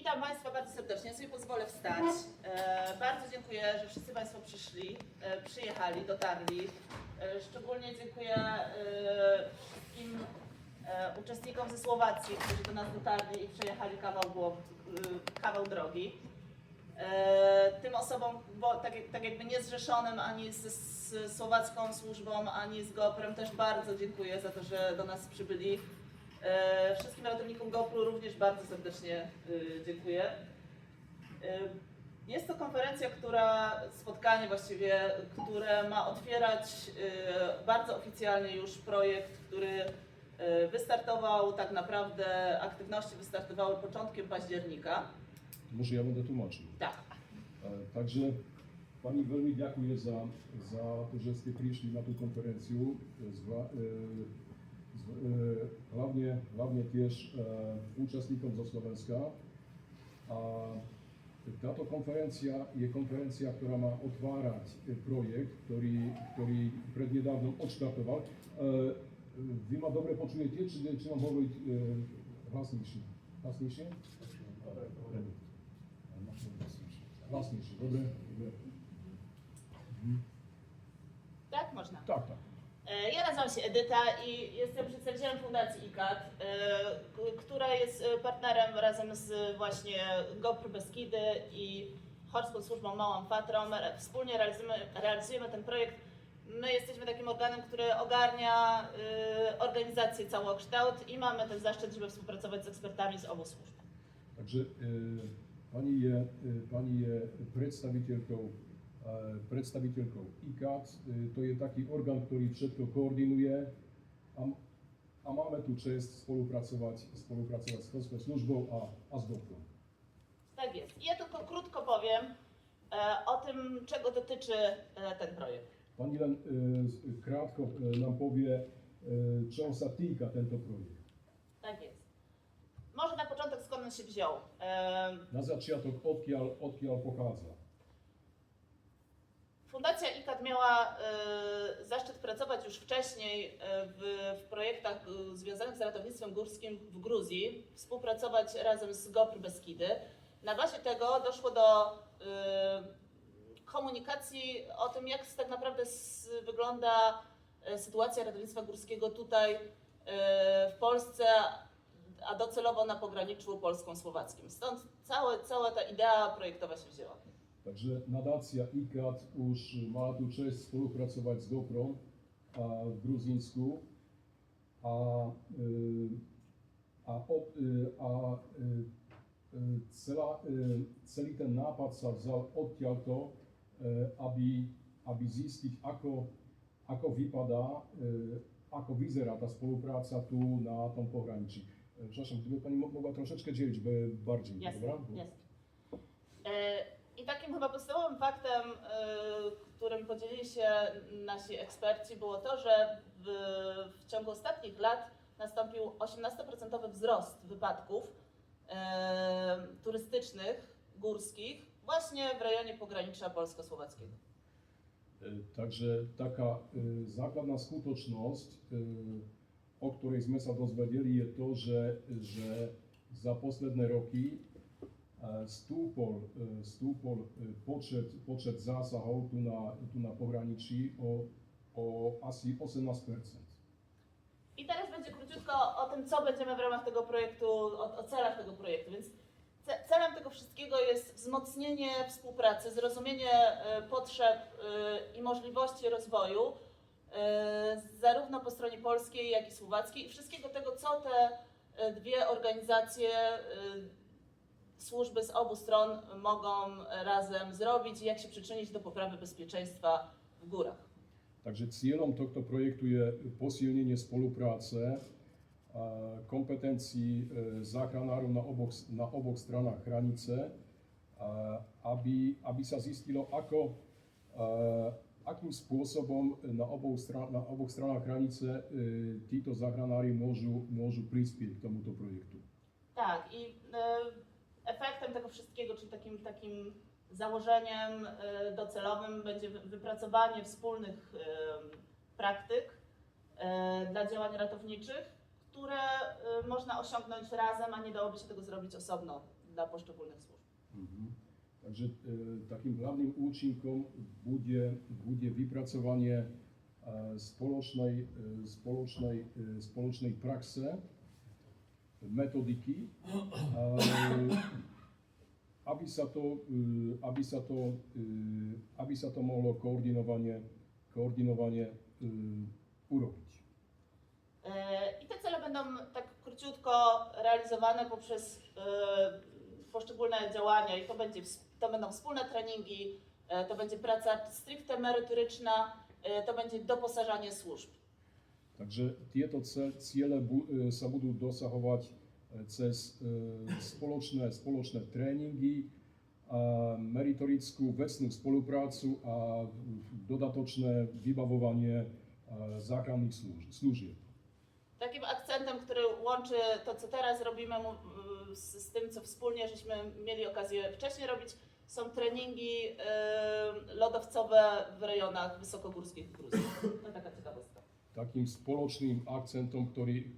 Witam Państwa bardzo serdecznie. Ja sobie pozwolę wstać. E, bardzo dziękuję, że wszyscy Państwo przyszli, e, przyjechali, dotarli. E, szczególnie dziękuję e, wszystkim e, uczestnikom ze Słowacji, którzy do nas dotarli i przejechali kawał, e, kawał drogi. E, tym osobom, bo tak, tak jakby nie zrzeszonym ani z, z słowacką służbą, ani z GoPrem też bardzo dziękuję za to, że do nas przybyli. E, wszystkim ratownikom GoPro również bardzo serdecznie y, dziękuję. E, Jest to konferencja, która, spotkanie właściwie, które ma otwierać y, bardzo oficjalnie już projekt, który y, wystartował tak naprawdę, aktywności wystartowały początkiem października. Może ja będę tłumaczył. Tak. E, Także Pani veľmi ďakuje za, za to, že ste prišli na tú konferenciu, z, e, hlavne, hlavne tiež e, účastníkom zo Slovenska. A táto konferencia je konferencia, ktorá má otvárať e, projekt, ktorý, ktorý prednedávnom odštartoval. E, Vy ma dobre počujete, či, či mám hovoriť e, hlasnejšie? Hlasnejšie? Hlasnejšie, dobre? Dobre. Tak, można. Tak, tak. E, Ja nazywam się Edyta i jestem przedstawicielem Fundacji ICAT, e, która jest e, partnerem razem z właśnie GoPro Beskidy i Chorską Służbą Małą Fatrą. Re- Wspólnie realizujemy, realizujemy ten projekt. My jesteśmy takim organem, który ogarnia organizację całokształt i mamy ten zaszczyt, żeby współpracować z ekspertami z obu służb. Takže e, pani je, pani je predstaviteľkou, e, predstaviteľkou ICAT. E, to je taký orgán, ktorý všetko koordinuje a, a máme tu čest spolupracovať, spolupracovať s Chorskou službou a, a s GoPro. Tak jest. Ja tylko krótko powiem e, o tym, czego dotyczy ten projekt. Pani len e, z- krátko e, nám povie, e, čoho sa týka tento projekt. Tak jest. Może na początek skąd on się wziął. Na začiatok, odkiaľ, odkiaľ pochádza. Miała e, zaszczyt pracować już wcześniej e, w, w projektach e, związanych z ratownictwem górskim w Gruzji, współpracować razem z GoPr Beskidy. Na bazie tego doszło do komunikacji o tym, jak tak naprawdę wygląda e, sytuacja ratownictwa górskiego tutaj w Polsce, a docelowo na pograniczu polsko-słowackim. Stąd całe, cała ta idea projektowa się wzięła. Takže nadácia ICAT už má tu čest spolupracovať s GoPro a v Gruzínsku a, e, a, ob, e, a e, celá, e, celý ten nápad sa vzal e, aby, aby zistiť, ako, ako vypadá, e, ako vyzerá tá spolupráca tu na tom pohraničí. E, Przepraszam, gdyby Pani mo- mogła troszeczkę dzielić bardziej, Jasne, dobra? jasne. E, takim chyba podstawowym faktem, e, którym podzielili się nasi eksperci, było to, że w, w ciągu ostatnich lat nastąpił 18% wzrost wypadków e, turystycznych, górskich, właśnie w rejonie pogranicza polsko-słowackiego. E, Takže taká e, základná e, o ktorej sme sa dozvedeli, je to, že za posledné roky e, stúpol, e, stúpol e, počet, počet zásahov tu na, tu na pohraničí o, o asi 18 I teraz będzie króciutko o tym, co będziemy w ramach tego projektu, o, o celach tego projektu. Więc ce- celem tego wszystkiego jest wzmocnienie współpracy, zrozumienie potrzeb i możliwości rozwoju, zarówno po stronie polskiej, jak i słowackiej, i wszystkiego tego, co te dwie organizacje, służby z obu stron mogą razem zrobić i jak się przyczynić do poprawy bezpieczeństwa w górach. Takže cieľom tohto projektu je posilnenie spolupráce, a kompetencií e, záchranárov na oboch, na oboch stranách hranice, aby, aby sa zistilo, ako, akým spôsobom na oboch, stran, na oboch stranách hranice e, títo záchranári môžu, môžu prispieť k tomuto projektu. Tak, i e, efektem tego wszystkiego, czyli takim, takim założeniem e, docelowym będzie wy- wypracowanie wspólnych e, praktyk e, dla działań ratowniczych, które można osiągnąć razem, a nie dałoby się tego zrobić osobno dla poszczególnych służb. Mhm. Takže e, takým hlavným účinkom bude, bude vypracovanie e, spoločnej, e, spoločnej, e, spoločnej praxe, metodiky, e, aby sa to, e, aby sa to, e, aby sa to mohlo koordinovane, koordinovane e, urobić. I te cele będą tak króciutko realizowane poprzez poszczególne działania i to, będzie, to będą wspólne treningi, to będzie praca stricte merytoryczna, to będzie doposażanie służb. Takže tieto ciele e, sa budú dosahovať e, cez e, spoločné, spoločné tréningy, meritorickú vecnú spoluprácu a dodatočné vybavovanie e, služ- služieb. Takim akcentem, który łączy to, co teraz robimy z, tym, co wspólnie żeśmy mieli okazję wcześniej robić, są treningi e, lodowcowe w rejonach wysokogórskich Gruzji. To taka ciekawostka. Takým spoločným akcentom, ktorý,